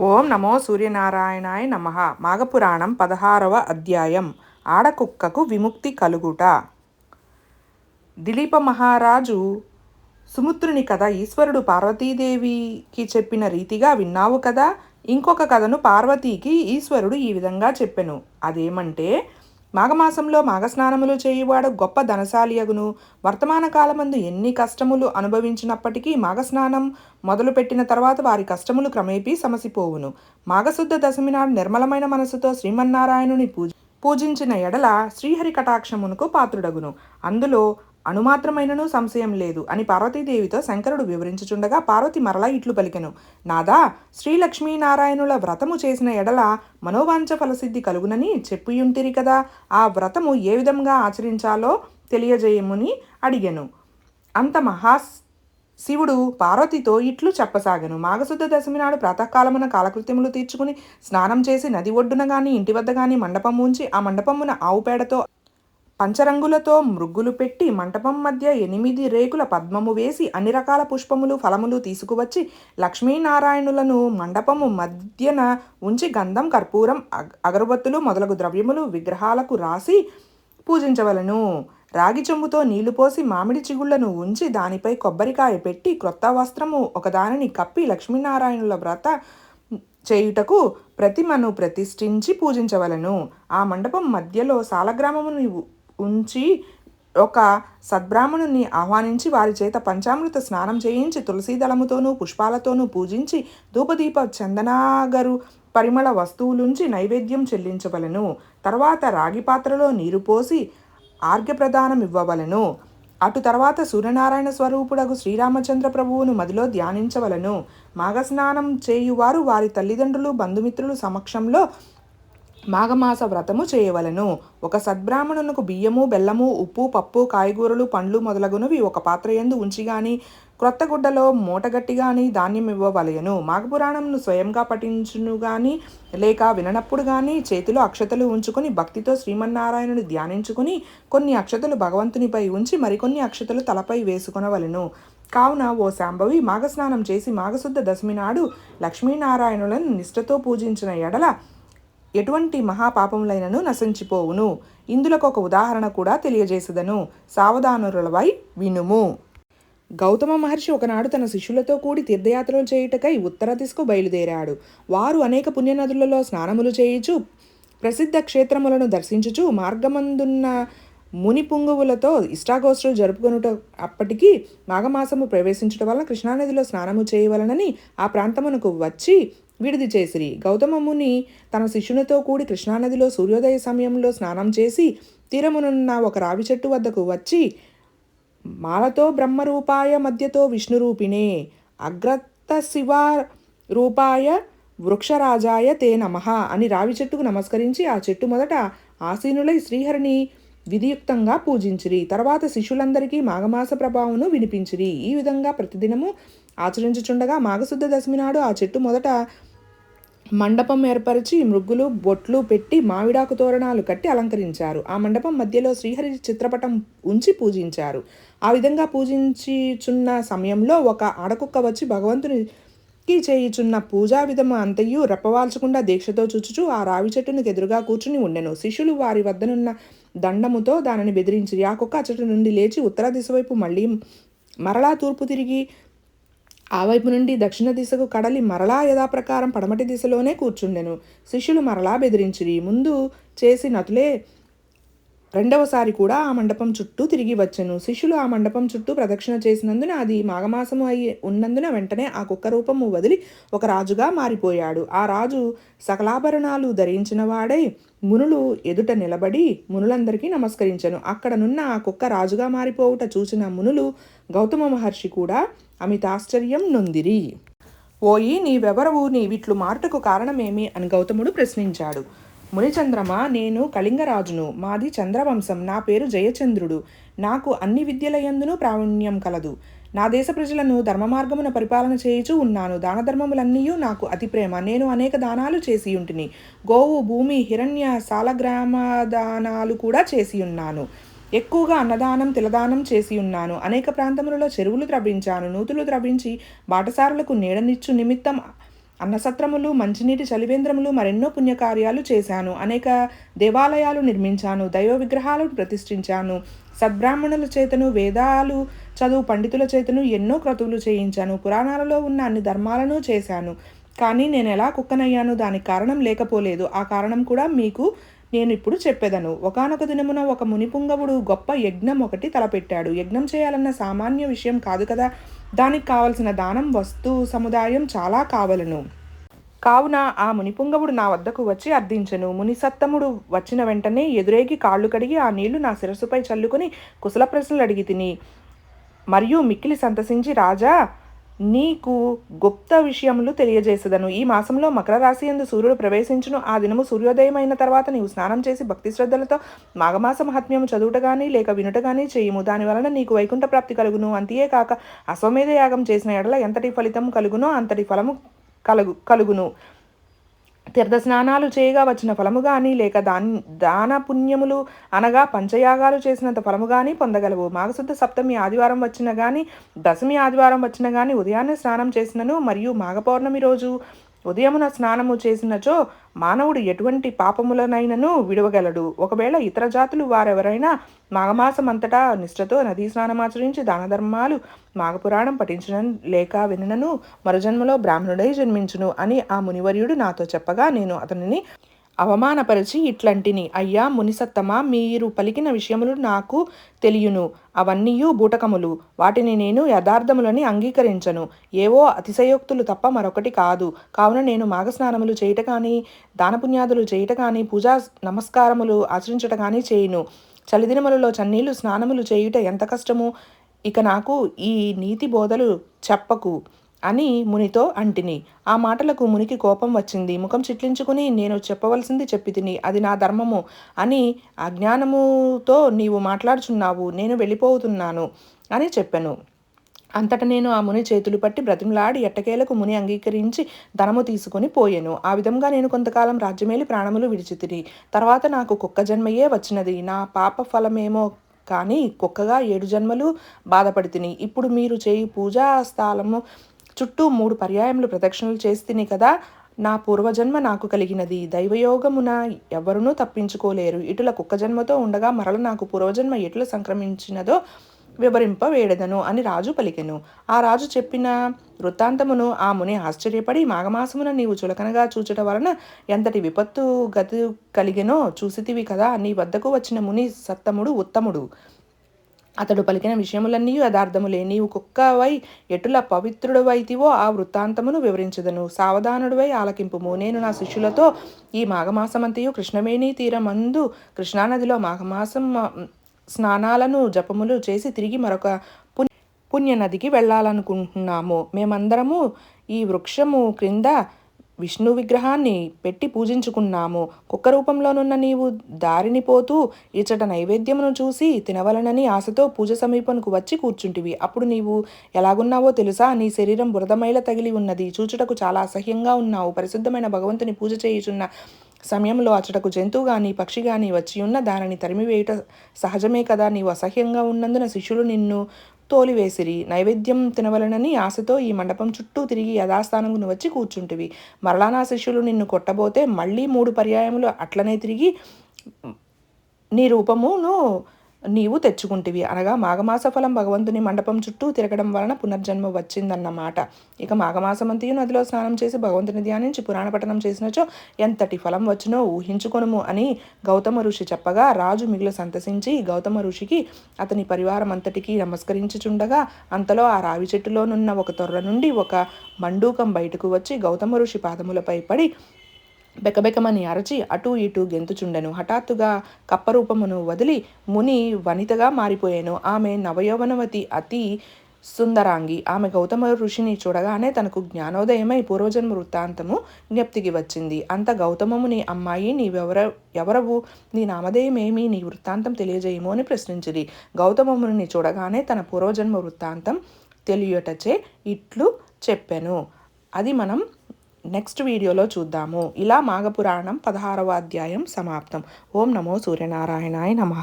ఓం నమో సూర్యనారాయణాయ నమ. మాఘపురాణం పదహారవ అధ్యాయం. ఆడకుక్కకు విముక్తి కలుగుట. దిలీప మహారాజు సుముద్రుని కథ ఈశ్వరుడు పార్వతీదేవికి చెప్పిన రీతిగా విన్నావు కదా? ఇంకొక కథను పార్వతీకి ఈశ్వరుడు ఈ విధంగా చెప్పెను. అదేమంటే మాఘమాసంలో మాఘస్నానములు చేయువాడు గొప్ప ధనశాలియగును. వర్తమాన కాలమందు ఎన్ని కష్టములు అనుభవించినప్పటికీ మాఘస్నానం మొదలుపెట్టిన తర్వాత వారి కష్టములు క్రమేపీ సమసిపోవును. మాఘశుద్ధ దశమి నాడు నిర్మలమైన మనసుతో శ్రీమన్నారాయణుని పూజ పూజించిన ఎడల శ్రీహరి కటాక్షమునకు పాత్రుడగును. అందులో అణుమాత్రమైనను సంశయం లేదు అని పార్వతీదేవితో శంకరుడు వివరించుచుండగా పార్వతి మరలా ఇట్లు పలికెను. నాదా శ్రీలక్ష్మీనారాయణుల వ్రతము చేసిన ఎడల మనోవాంఛ ఫలసిద్ధి కలుగునని చెప్పియుంటిరి కదా. ఆ వ్రతము ఏ విధంగా ఆచరించాలో తెలియజేయముని అడిగెను. అంత మహా శివుడు పార్వతితో ఇట్లు చెప్పసాగను. మాఘశుద్ధ దశమి నాడు ప్రాతకాలమున కాలకృత్యములు తీర్చుకుని స్నానం చేసి నది ఒడ్డున గాని ఇంటి వద్ద గాని మండపం ఉంచి ఆ మండపమున ఆవు పేడతో పంచరంగులతో మృగ్గులు పెట్టి మంటపం మధ్య ఎనిమిది రేకుల పద్మము వేసి అన్ని రకాల పుష్పములు ఫలములు తీసుకువచ్చి లక్ష్మీనారాయణులను మండపము మధ్యన ఉంచి గంధం కర్పూరం అగరబత్తులు మొదలగు ద్రవ్యములు విగ్రహాలకు రాసి పూజించవలను. రాగి చెంబుతో నీళ్ళు పోసి మామిడి చిగుళ్ళను ఉంచి దానిపై కొబ్బరికాయ పెట్టి క్రొత్త వస్త్రము ఒకదానిని కప్పి లక్ష్మీనారాయణుల వ్రత చేయుటకు ప్రతిమను ప్రతిష్ఠించి పూజించవలను. ఆ మండపం మధ్యలో సాలగ్రామమును ఉంచి ఒక సద్బ్రాహ్మణుని ఆహ్వానించి వారి చేత పంచామృత స్నానం చేయించి తులసీదళముతోనూ పుష్పాలతోనూ పూజించి ధూపదీప చందనాగరు పరిమళ వస్తువులుంచి నైవేద్యం చెల్లించవలను. తర్వాత రాగి పాత్రలో నీరు పోసి ఆర్ఘ్యప్రదానం ఇవ్వవలను. అటు తర్వాత సూర్యనారాయణ స్వరూపుడగు శ్రీరామచంద్ర ప్రభువును మదిలో ధ్యానించవలను. మాఘస్నానం చేయువారు వారి తల్లిదండ్రులు బంధుమిత్రులు సమక్షంలో మాఘమాస వ్రతము చేయవలను. ఒక సద్బ్రాహ్మణునకు బియ్యము బెల్లము ఉప్పు పప్పు కాయగూరలు పండ్లు మొదలగునవి ఒక పాత్ర ఎందు ఉంచి గాని క్రొత్తగుడ్డలో మూటగట్టి గాని ధాన్యం ఇవ్వవలయను మాఘపురాణంను స్వయంగా పఠించును గాని లేక విననప్పుడు గాని చేతిలో అక్షతలు ఉంచుకొని భక్తితో శ్రీమన్నారాయణుని ధ్యానించుకుని కొన్ని అక్షతలు భగవంతునిపై ఉంచి మరికొన్ని అక్షతలు తలపై వేసుకొనవలను. కావున ఓ శాంభవి మాఘస్నానం చేసి మాఘశుద్ధ దశమి నాడు లక్ష్మీనారాయణులను నిష్ఠతో పూజించిన ఎడల ఎటువంటి మహాపాపములైనను నశించిపోవును. ఇందులకు ఒక ఉదాహరణ కూడా తెలియజేసదను. సావధానులవై వినుము. గౌతమ మహర్షి ఒకనాడు తన శిష్యులతో కూడి తీర్థయాత్రలు చేయుటకై ఉత్తర దిశకు బయలుదేరాడు. వారు అనేక పుణ్యనదులలో స్నానములు చేయుచు ప్రసిద్ధ క్షేత్రములను దర్శించుచు మార్గమందున్న ముని పుంగువులతో ఇష్టాగోష్ఠులు జరుపుకొనుట అప్పటికీ మాఘమాసము ప్రవేశించడం వలన కృష్ణానదిలో స్నానము చేయవలనని ఆ ప్రాంతమునకు వచ్చి విడిది చేసిరి. గౌతమముని తన శిష్యునితో కూడి కృష్ణానదిలో సూర్యోదయ సమయంలో స్నానం చేసి తీరమునున్న ఒక రావి చెట్టు వద్దకు వచ్చి మాలతో బ్రహ్మరూపాయ మధ్యతో విష్ణురూపిణే అగ్రత శివ రూపాయ వృక్షరాజాయ తే నమ అని రావి చెట్టుకు నమస్కరించి ఆ చెట్టు మొదట ఆసీనులై శ్రీహరిని విధియుక్తంగా పూజించిరి. తర్వాత శిష్యులందరికీ మాఘమాస ప్రభావమును వినిపించిరి. ఈ విధంగా ప్రతిదినము ఆచరించుచుండగా మాఘశుద్ధ దశమి నాడు ఆ చెట్టు మొదట మండపం ఏర్పరిచి మృగ్గులు బొట్లు పెట్టి మామిడాకు తోరణాలు కట్టి అలంకరించారు. ఆ మండపం మధ్యలో శ్రీహరి చిత్రపటం ఉంచి పూజించారు. ఆ విధంగా పూజించుచున్న సమయంలో ఒక ఆడకుక్క వచ్చి భగవంతునికి చేయుచున్న పూజా విధము అంతయు రెప్పవాల్చకుండా దీక్షతో చుచుచు ఆ రావి చెట్టునికి ఎదురుగా కూర్చుని ఉండెను. శిష్యులు వారి వద్దనున్న దండముతో దానిని బెదిరించి ఆ కుక్క చెట్టు నుండి లేచి ఉత్తర దిశ వైపు మళ్ళీ మరలా తూర్పు తిరిగి ఆ వైపు నుండి దక్షిణ దిశకు కడలి మరలా యథాప్రకారం పడమటి దిశలోనే కూర్చుండెను. శిష్యులు మరలా బెదిరించిరి. ముందు చేసి నతులే రెండవసారి కూడా ఆ మండపం చుట్టూ తిరిగి వచ్చెను. శిష్యులు ఆ మండపం చుట్టూ ప్రదక్షిణ చేసినందున అది మాఘమాసము అయి ఉన్నందున వెంటనే ఆ కుక్క రూపము వదిలి ఒక రాజుగా మారిపోయాడు. ఆ రాజు సకలాభరణాలు ధరించిన వాడై మునులు ఎదుట నిలబడి మునులందరికీ నమస్కరించను. అక్కడనున్న ఆ కుక్క రాజుగా మారిపోవుట చూసిన మునులు గౌతమ మహర్షి కూడా అమితాశ్చర్యం నొందిరి. ఓయి నీవెవరవు? నీవిట్లు మారుటకు కారణమేమి? అని గౌతముడు ప్రశ్నించాడు. మునిచంద్రమ? నేను కళింగరాజును. మాది చంద్రవంశం. నా పేరు జయచంద్రుడు. నాకు అన్ని విద్యలయందునూ ప్రావీణ్యం కలదు. నా దేశ ప్రజలను ధర్మ మార్గమున పరిపాలన చేయుచూ ఉన్నాను. దాన ధర్మములన్నీ నాకు అతి ప్రేమ నేను అనేక దానాలు చేసి ఉంటిని గోవు భూమి హిరణ్య సాలగ్రామదానాలు కూడా చేసి ఉన్నాను ఎక్కువగా అన్నదానం తిలదానం చేసి ఉన్నాను అనేక ప్రాంతములలో చెరువులు ద్రవించాను. నూతులు ద్రవించి బాటసారులకు నీడనిచ్చు నిమిత్తం అన్నసత్రములు మంచినీటి చలివేంద్రములు మరెన్నో పుణ్యకార్యాలు చేశాను. అనేక దేవాలయాలు నిర్మించాను దైవ విగ్రహాలను ప్రతిష్ఠించాను. సద్బ్రాహ్మణుల చేతను వేదాలు చదువు పండితుల చేతను ఎన్నో క్రతువులు చేయించాను. పురాణాలలో ఉన్న అన్ని ధర్మాలను చేశాను. కానీ నేను ఎలా కుక్కనయ్యాను? దానికి కారణం లేకపోలేదు. ఆ కారణం కూడా మీకు నేను ఇప్పుడు చెప్పేదను. ఒకనొక దినమున ఒక మునిపుంగవుడు గొప్ప యజ్ఞం ఒకటి తలపెట్టాడు. యజ్ఞం చేయాలన్న సామాన్య విషయం కాదు కదా? దానికి కావలసిన దానం వస్తు సముదాయం చాలా కావలను. కావున ఆ మునిపుంగవుడు నా వద్దకు వచ్చి అర్థించెను. మునిసత్తముడు వచ్చిన వెంటనే ఎదురేగి కాళ్ళు కడిగి ఆ నీళ్ళు నా శిరస్సుపై చల్లుకొని కుశల ప్రశ్నలు అడిగి తిని మరియు మిక్కిలి సంతసించి రాజా నీకు గుప్త విషయములు తెలియజేసేదను. ఈ మాసంలో మకర రాశి ఎందు సూర్యుడు ప్రవేశించును. ఆ దినము సూర్యోదయమైన తర్వాత నీవు స్నానం చేసి భక్తి శ్రద్ధలతో మాఘమాస మహాత్మ్యము చదువుట కానీ లేక వినుట కానీ చేయుము. దాని వలన నీకు వైకుంఠ ప్రాప్తి కలుగును. అంతే కాక అశ్వమేధ యాగం చేసిన ఎడల ఎంతటి ఫలితం కలుగునో అంతటి ఫలము కలుగు కలుగును. తీర్థస్నానాలు చేయగా వచ్చిన ఫలము కానీ లేక దాన్ దాన పుణ్యములు అనగా పంచయాగాలు చేసినంత ఫలము కానీ పొందగలవు. మాఘశుద్ధ సప్తమి ఆదివారం వచ్చిన కానీ దశమి ఆదివారం వచ్చిన కానీ ఉదయాన్నే స్నానం చేసినను మరియు మాఘ పౌర్ణమి రోజు ఉదయమున స్నానము చేసినచో మానవుడు ఎటువంటి పాపములనైనను విడవగలడు. ఒకవేళ ఇతర జాతులు వారెవరైనా మాఘమాసమంతటా నిష్ఠతో నదీ స్నానమాచరించి దానధర్మాలు మాఘపురాణం పఠించడం లేక వినను మరుజన్మలో బ్రాహ్మణుడై జన్మించును అని ఆ మునివర్యుడు నాతో చెప్పగా నేను అతనిని అవమానపరిచి ఇట్లాంటిని అయ్యా మునిసత్తమా మీరు పలికిన విషయములు నాకు తెలియను. అవన్నీయు బూటకములు. వాటిని నేను యథార్థములని అంగీకరించను. ఏవో అతిశయోక్తులు తప్ప మరొకటి కాదు. కావున నేను మాఘస్నానములు చేయట కానీ దానపుణ్యాదులు చేయట కానీ పూజా నమస్కారములు ఆచరించట కానీ చేయను. చలిదినములలో చన్నీళ్ళు స్నానములు చేయుట ఎంత కష్టము? ఇక నాకు ఈ నీతి బోధలు చెప్పకు. అని మునితో అంటిని. ఆ మాటలకు మునికి కోపం వచ్చింది. ముఖం చిట్లించుకుని నేను చెప్పవలసింది చెప్పి తిని అది నా ధర్మము అని అజ్ఞానముతో నీవు మాట్లాడుచున్నావు నేను వెళ్ళిపోతున్నాను అని చెప్పాను. అంతట నేను ఆ ముని చేతులు పట్టి బ్రతిమలాడి ఎట్టకేలకు ముని అంగీకరించి ధనము తీసుకొని పోయాను. ఆ విధంగా నేను కొంతకాలం రాజ్యమేలి ప్రాణములు విడిచితిరి తర్వాత నాకు కుక్క జన్మయే వచ్చినది. నా పాప ఫలమేమో కానీ కుక్కగా ఏడు జన్మలు బాధపడితిని. ఇప్పుడు మీరు చేయి పూజా స్థలము చుట్టూ మూడు పర్యాయములు ప్రదక్షిణలు చేస్తిని కదా నా పూర్వజన్మ నాకు కలిగినది. దైవయోగమున ఎవరునూ తప్పించుకోలేరు. ఇటుల కుక్క జన్మతో ఉండగా మరల నాకు పూర్వజన్మ ఎటుల సంక్రమించినదో వివరింపవేడదను అని రాజు పలికెను. ఆ రాజు చెప్పిన వృత్తాంతమును ఆ ముని ఆశ్చర్యపడి మాఘమాసమున నీవు చులకనగా చూచట వలన ఎంతటి విపత్తు గతి కలిగెనో చూసితివి కదా. నీ వద్దకు వచ్చిన ముని సత్తముడు ఉత్తముడు. అతడు పలికిన విషయములన్నీ యథార్థములే నీవు కుక్కవై ఎటుల పవిత్రుడవైతివో ఆ వృత్తాంతమును వివరించదను. సావధానుడివై ఆలకింపుము. నేను నా శిష్యులతో ఈ మాఘమాసమంతయు కృష్ణవేణి తీరమందు కృష్ణానదిలో మాఘమాసం స్నానాలను జపములు చేసి తిరిగి మరొక పుణ్యనదికి వెళ్ళాలనుకుంటున్నాము. మేమందరము ఈ వృక్షము క్రింద విష్ణు విగ్రహాన్ని పెట్టి పూజించుకున్నాము. కుక్క రూపంలోనున్న నీవు దారిని పోతూ ఇచ్చట నైవేద్యమును చూసి తినవలనని ఆశతో పూజ సమీపంకు వచ్చి కూర్చుంటివి. అప్పుడు నీవు ఎలాగున్నావో తెలుసా? నీ శరీరం బురదమైల తగిలి ఉన్నది. చూచుటకు చాలా అసహ్యంగా ఉన్నావు. పరిశుద్ధమైన భగవంతుని పూజ చేయుచున్న సమయంలో అచటకు జంతువు గాని పక్షి గాని వచ్చి ఉన్న దానిని తరిమివేయుట సహజమే కదా? నీవు అసహ్యంగా ఉన్నందున శిష్యులు నిన్ను తోలివేసిరి. నైవేద్యం తినవలనని ఆశతో ఈ మండపం చుట్టూ తిరిగి యథాస్థానమును వచ్చి కూర్చుంటివి. మరలా నా శిష్యులు నిన్ను కొట్టబోతే మళ్ళీ మూడు పర్యాయములు అట్లనే తిరిగి నీ రూపమును నీవు తెచ్చుకుంటివి. అనగా మాఘమాస ఫలం భగవంతుని మండపం చుట్టూ తిరగడం వలన పునర్జన్మ వచ్చిందన్నమాట. ఇక మాఘమాసమంతయు నదిలో స్నానం చేసి భగవంతుని ధ్యానించి పురాణ పఠనం చేసినచో ఎంతటి ఫలం వచ్చినో ఊహించుకొనుము అని గౌతమ ఋషి చెప్పగా రాజు మిగులు సంతసించి గౌతమ ఋషికి అతని పరివారం అంతటికీ నమస్కరించుచుండగా అంతలో ఆ రావి చెట్టులోనున్న ఒక తొర్ర నుండి ఒక మండూకం బయటకు వచ్చి గౌతమ ఋషి పాదములపై పడి బెకబెకమని అరచి అటూ ఇటూ గెంతుచుండెను. హఠాత్తుగా కప్పరూపమును వదిలి ముని వనితగా మారిపోయాను. ఆమె నవయోవనవతి అతి సుందరాంగి. ఆమె గౌతమ ఋషిని చూడగానే తనకు జ్ఞానోదయమై పూర్వజన్మ వృత్తాంతము జ్ఞప్తికి వచ్చింది. అంత గౌతమముని అమ్మాయి నీవెవర ఎవరవు? నీ నామధేయమేమి? నీ వృత్తాంతం తెలియజేయము అని ప్రశ్నించిరి. గౌతమముని చూడగానే తన పూర్వజన్మ వృత్తాంతం తెలియటచే ఇట్లు చెప్పెను. అది మనం నెక్స్ట్ వీడియోలో చూద్దాము. ఇలా మాఘపురాణం పదహారవ అధ్యాయం సమాప్తం. ఓం నమో సూర్యనారాయణాయ నమ.